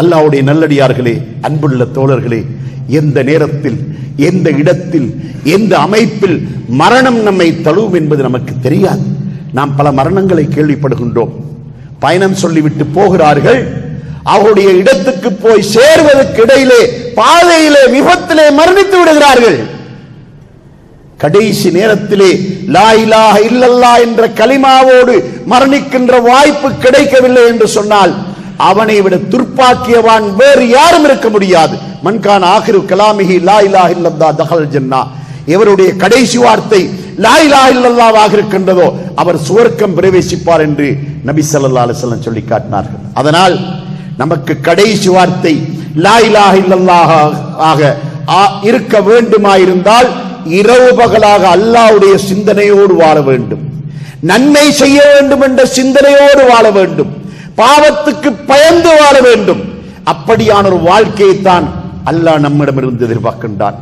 அல்லாவுடைய நல்லடியார்களே அன்புள்ள தோழர்களே எந்த நேரத்தில் எந்த இடத்தில் எந்த அமைப்பில் மரணம் நம்மை தழுவும் என்பது நமக்கு தெரியாது. நாம் பல மரணங்களை கேள்விப்படுகின்றோம். பயணம் சொல்லிவிட்டு போகிறார்கள். அவருடைய இடத்துக்கு போய் சேர்வதற்கு இடையிலே பாதையிலே விபத்திலே மரணித்து விடுகிறார்கள். கடைசி நேரத்திலே லா இல்லல்லா என்ற கலிமாவோடு மரணிக்கின்ற வாய்ப்பு கிடைக்கவில்லை என்று சொன்னால் அவனை விட துர்ப்பாக்கியவான் வேறு யாரும் இருக்க முடியாது. மன்கான் ஆகிரு கலாமிஹி லா இலா இல்லல்லா தஹல் ஜன்னா. இவருடைய கடைசி வார்த்தை லா இலா இல்லல்லாவாக இருக்கின்றதோ அவர் சுவர்க்கம் பிரவேசிப்பார் என்று நபி ஸல்லல்லாஹு அலைஹி வஸல்லம் சொல்லி காட்டினார்கள். அதனால் நமக்கு கடைசி வார்த்தை லா இலா இல்லல்லாஹ் ஆக ஆ- இருக்க வேண்டுமாயிருந்தால் இரவு பகலாக அல்லாஹ்வுடைய சிந்தனையோடு வாழ வேண்டும். நன்மை செய்ய வேண்டும் என்ற சிந்தனையோடு வாழ வேண்டும். பாவத்துக்கு பயந்து வாழ வேண்டும். அப்படியான ஒரு வாழ்க்கையை தான் அல்லாஹ் நம்மிடமிருந்து எதிர்பார்க்கின்றான்.